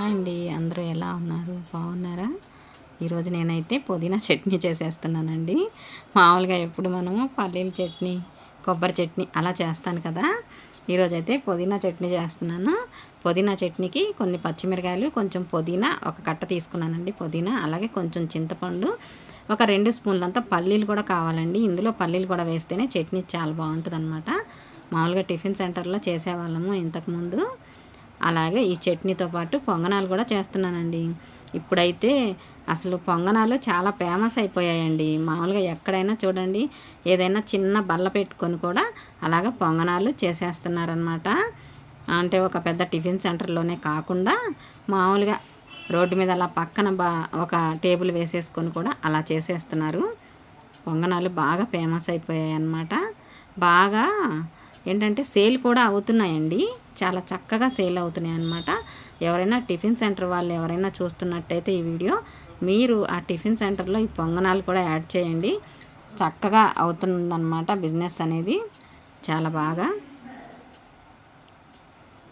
Hi అండి అందరూ ఎలా ఉన్నారు? బాగున్నారా? ఈరోజు నేనైతే పుదీనా చట్నీ చేసేస్తున్నానండి. మామూలుగా ఎప్పుడు మనము పల్లీల చట్నీ కొబ్బరి చట్నీ అలా చేస్తాను కదా. ఈరోజు అయితే పుదీనా చట్నీ చేస్తున్నాను. పుదీనా చట్నీకి కొన్ని పచ్చిమిరకాయలు కొంచెం పుదీనా ఒక కట్ట తీసుకున్నానండి పుదీనా అలాగే కొంచెం చింతపండు ఒక రెండు స్పూన్లంతా పల్లీలు కూడా కావాలండి. ఇందులో పల్లీలు కూడా వేస్తేనే చట్నీ చాలా బాగుంటుంది అనమాట మామూలుగా టిఫిన్ సెంటర్లో చేసేవాళ్ళము ఇంతకుముందు. అలాగే ఈ చట్నీతో పాటు పొంగనాలు కూడా చేస్తున్నానండి. ఇప్పుడైతే అసలు పొంగనాలు చాలా ఫేమస్ అయిపోయాయండి. మామూలుగా ఎక్కడైనా చూడండి ఏదైనా చిన్న బల్ల పెట్టుకొని కూడా అలాగ పొంగనాలు చేసేస్తున్నారనమాట అంటే ఒక పెద్ద టిఫిన్ సెంటర్లోనే కాకుండా మామూలుగా రోడ్డు మీద అలా పక్కన బా ఒక టేబుల్ వేసేసుకొని కూడా అలా చేసేస్తున్నారు. పొంగనాలు బాగా ఫేమస్ అయిపోయాయి అన్నమాట బాగా ఏంటంటే సేల్ కూడా అవుతున్నాయండి. చాలా చక్కగా సేల్ అవుతున్నాయి అన్నమాట. ఎవరైనా టిఫిన్ సెంటర్ వాళ్ళు ఎవరైనా చూస్తున్నట్టయితే ఈ వీడియో మీరు ఆ టిఫిన్ సెంటర్లో ఈ పొంగనాలు కూడా యాడ్ చేయండి. చక్కగా అవుతుందన్నమాట బిజినెస్ అనేది చాలా బాగా.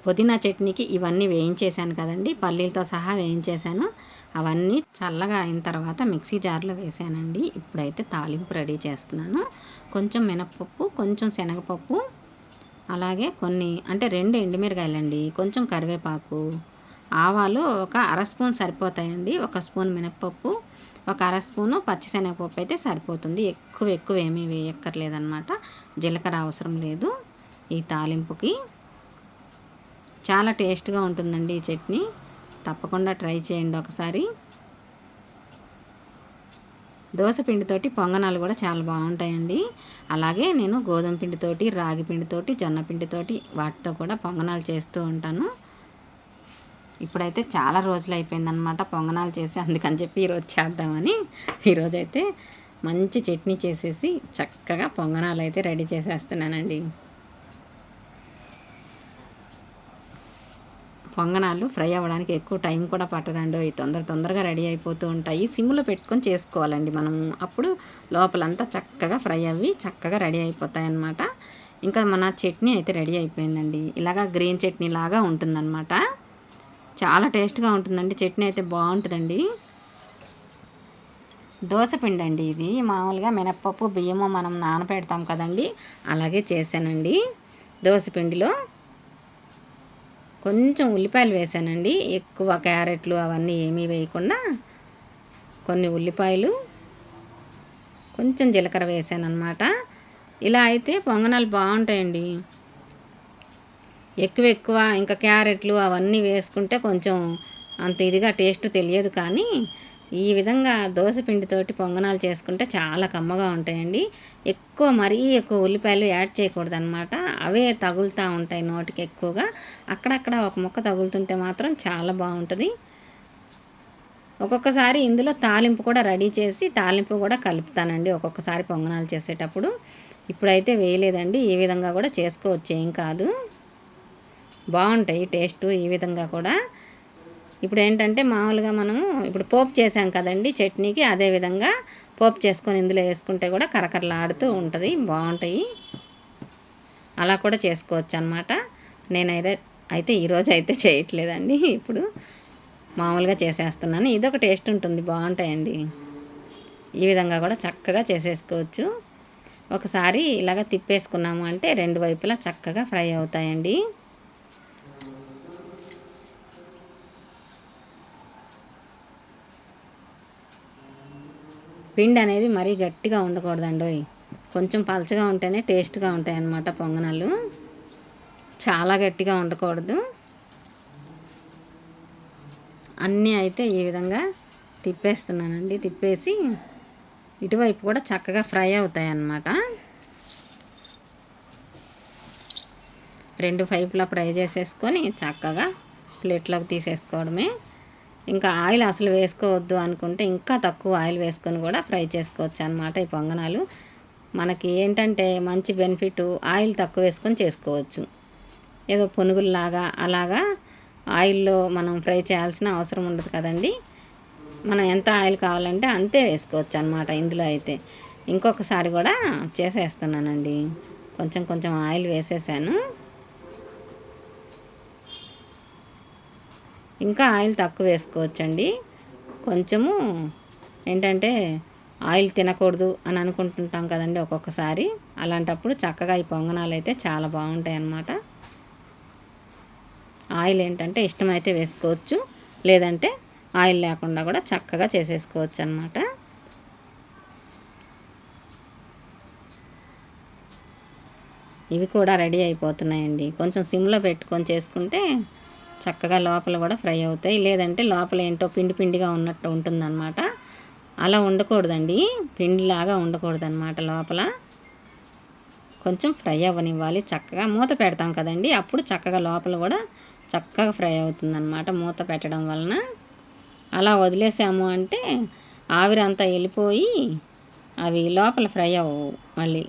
పుదీనా చట్నీకి ఇవన్నీ వేయించేసాను కదండి. పల్లీలతో సహా వేయించేశాను. అవన్నీ చల్లగా అయిన తర్వాత మిక్సీ జార్లో వేసానండి ఇప్పుడైతే తాలింపు రెడీ చేస్తున్నాను. కొంచెం మినపప్పు కొంచెం శనగపప్పు అలాగే కొన్ని అంటే రెండు ఎండుమిరకాయలండి కొంచెం కరివేపాకు ఆవాలు ఒక అర స్పూన్ సరిపోతాయండి. ఒక స్పూన్ మినప్పప్పు ఒక అర స్పూను పచ్చిశనగపప్పు అయితే సరిపోతుంది. ఎక్కువ ఎక్కువ ఏమీ వేయక్కర్లేదన్నమాట. జీలకర్ర అవసరం లేదు ఈ తాలింపుకి. చాలా టేస్ట్గా ఉంటుందండి ఈ చట్నీ. తప్పకుండా ట్రై చేయండి ఒకసారి. దోశ పిండితోటి పొంగనాలు కూడా చాలా బాగుంటాయండి. అలాగే నేను గోధుమ పిండితోటి రాగి పిండితోటి జొన్న పిండితోటి వాటితో కూడా పొంగనాలు చేస్తూ ఉంటాను. ఇప్పుడైతే చాలా రోజులు అయిపోయిందనమాట పొంగనాలు చేసి అందుకని చెప్పి ఈరోజు చేద్దామని. ఈరోజైతే మంచి చట్నీ చేసేసి చక్కగా పొంగనాలు అయితే రెడీ చేసేస్తున్నానండి. పొంగనాలు ఫ్రై అవ్వడానికి ఎక్కువ టైం కూడా పట్టదండి. తొందర తొందరగా రెడీ అయిపోతూ ఉంటాయి. సిమ్లో పెట్టుకొని చేసుకోవాలండి మనము అప్పుడు లోపలంతా చక్కగా ఫ్రై అవి చక్కగా రెడీ అయిపోతాయి అన్నమాట ఇంకా మన చట్నీ అయితే రెడీ అయిపోయిందండి. ఇలాగా గ్రీన్ చట్నీ లాగా ఉంటుందన్నమాట. చాలా టేస్ట్గా ఉంటుందండి. చట్నీ అయితే బాగుంటుందండి. దోశ పిండి అండి ఇది. మామూలుగా మినప్పప్పు బియ్యము మనం నానపెడతాం కదండి. అలాగే చేశానండి. దోశ పిండిలో కొంచెం ఉల్లిపాయలు వేసానండి. ఎక్కువ క్యారెట్లు అవన్నీ ఏమీ వేయకుండా కొన్ని ఉల్లిపాయలు కొంచెం జీలకర్ర వేసాను అనమాట ఇలా అయితే పొంగనాలు బాగుంటాయండి. ఎక్కువ ఎక్కువ ఇంకా క్యారెట్లు అవన్నీ వేసుకుంటే కొంచెం అంత ఇదిగా టేస్ట్ తెలియదు కానీ ఈ విధంగా దోశపిండితోటి పొంగనాలు చేసుకుంటే చాలా కమ్మగా ఉంటాయండి. ఎక్కువ మరీ ఎక్కువ ఉల్లిపాయలు యాడ్ చేయకూడదనమాట అవే తగులుతూ ఉంటాయి నోటికి ఎక్కువగా. అక్కడక్కడ ఒక ముక్క తగులుతుంటే మాత్రం చాలా బాగుంటుంది. ఒక్కొక్కసారి ఇందులో తాలింపు కూడా రెడీ చేసి తాలింపు కూడా కలుపుతానండి ఒక్కొక్కసారి పొంగనాలు చేసేటప్పుడు. ఇప్పుడైతే వేయలేదండి. ఈ విధంగా కూడా చేసుకోవచ్చు ఏం కాదు. బాగుంటాయి టేస్ట్ ఈ విధంగా కూడా. ఇప్పుడు ఏంటంటే మామూలుగా మనము ఇప్పుడు పోపు చేసాం కదండి చట్నీకి అదేవిధంగా పోపు చేసుకొని ఇందులో వేసుకుంటే కూడా కరకరలాడుతూ ఉంటుంది బాగుంటాయి. అలా కూడా చేసుకోవచ్చు అనమాట నేనైతే అయితే ఈరోజు అయితే చేయట్లేదండి ఇప్పుడు మామూలుగా చేసేస్తున్నాను. ఇదొక టేస్ట్ ఉంటుంది బాగుంటాయండి. ఈ విధంగా కూడా చక్కగా చేసేసుకోవచ్చు. ఒకసారి ఇలాగ తిప్పేసుకున్నాము అంటే రెండు వైపులా చక్కగా ఫ్రై అవుతాయండి. పిండి అనేది మరీ గట్టిగా ఉండకూడదండి కొంచెం పలచగా ఉంటేనే టేస్ట్గా ఉంటాయి అన్నమాట పొంగనాలు. చాలా గట్టిగా ఉండకూడదు. అన్నీ అయితే ఈ విధంగా తిప్పేస్తున్నానండి. తిప్పేసి ఇటువైపు కూడా చక్కగా ఫ్రై అవుతాయి అన్నమాట రెండు పైపులా ఫ్రై చేసేసుకొని చక్కగా ప్లేట్లోకి తీసేసుకోవడమే. ఇంకా ఆయిల్ అసలు వేసుకోవద్దు అనుకుంటే ఇంకా తక్కువ ఆయిల్ వేసుకొని కూడా ఫ్రై చేసుకోవచ్చు అనమాట ఈ పొంగనాలు. మనకి ఏంటంటే మంచి బెనిఫిట్ ఆయిల్ తక్కువ వేసుకొని చేసుకోవచ్చు. ఏదో పునుగుల్లాగా అలాగా ఆయిల్లో మనం ఫ్రై చేయాల్సిన అవసరం ఉండదు కదండి. మనం ఎంత ఆయిల్ కావాలంటే అంతే వేసుకోవచ్చు అనమాట ఇందులో అయితే. ఇంకొకసారి కూడా చేసేస్తున్నానండి. కొంచెం కొంచెం ఆయిల్ వేసేసాను. ఇంకా ఆయిల్ తక్కువ వేసుకోవచ్చండి. కొంచెము ఏంటంటే ఆయిల్ తినకూడదు అని అనుకుంటుంటాం కదండి ఒక్కొక్కసారి. అలాంటప్పుడు చక్కగా ఈ పొంగనాలు అయితే చాలా బాగుంటాయి అన్నమాట. ఆయిల్ ఏంటంటే ఇష్టమైతే వేసుకోవచ్చు. లేదంటే ఆయిల్ లేకుండా కూడా చక్కగా చేసేసుకోవచ్చు అనమాట ఇవి కూడా రెడీ అయిపోతున్నాయండి. కొంచెం సిమ్లో పెట్టుకొని చేసుకుంటే చక్కగా లోపల కూడా ఫ్రై అవుతాయి. లేదంటే లోపల ఏంటో పిండి పిండిగా ఉన్నట్టు ఉంటుందన్నమాట. అలా ఉండకూడదండి. పిండిలాగా ఉండకూడదన్నమాట లోపల. కొంచెం ఫ్రై అవ్వనివ్వాలి. చక్కగా మూత పెడతాం కదండి. అప్పుడు చక్కగా లోపల కూడా చక్కగా ఫ్రై అవుతుందన్నమాట మూత పెట్టడం వలన. అలా వదిలేసాము అంటే ఆవిరి అంతా వెళ్ళిపోయి అవి లోపల ఫ్రై అవ్వవు మళ్ళీ.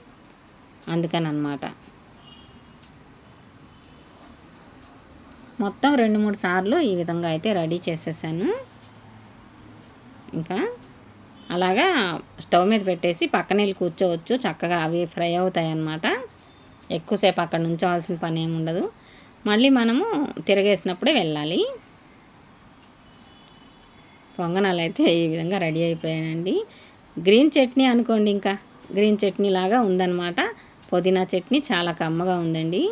అందుకని మొత్తం రెండు మూడు సార్లు ఈ విధంగా అయితే రెడీ చేసేసాను. ఇంకా అలాగా స్టవ్ మీద పెట్టేసి పక్కన వెళ్ళి కూర్చోవచ్చు. చక్కగా అవి ఫ్రై అవుతాయి అన్నమాట ఎక్కువసేపు అక్కడ నుంచోవాల్సిన పని ఏమి ఉండదు. మళ్ళీ మనము తిరగేసినప్పుడే వెళ్ళాలి. పొంగనాలు అయితే ఈ విధంగా రెడీ అయిపోయానండి గ్రీన్ చట్నీ అనుకోండి ఇంకా. గ్రీన్ చట్నీ లాగా ఉందన్నమాట. పుదీనా చట్నీ చాలా కమ్మగా ఉందండి.